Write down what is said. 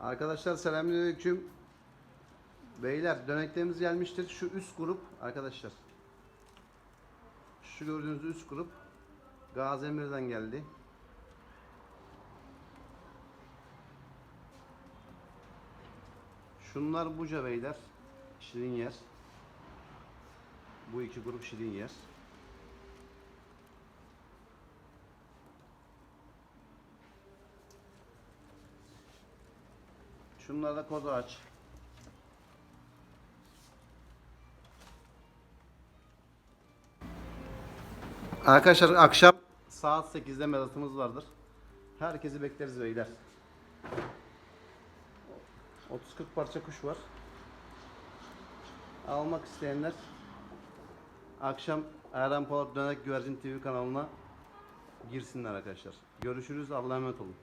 Arkadaşlar selamünaleyküm. Beyler döneklerimiz gelmiştir. Şu üst grup arkadaşlar. Şu gördüğünüz üst grup Gazi Emir'den geldi. Şunlar buca beyler. Şirin yer. Bu iki grup şirin yer. Şunlar da kodu aç. Arkadaşlar akşam saat 8'de mezatımız vardır. Herkesi bekleriz beyler. 30-40 parça kuş var. Almak isteyenler akşam Erdem Polat Dönek Güvercin TV kanalına girsinler arkadaşlar. Görüşürüz. Allah'a emanet olun.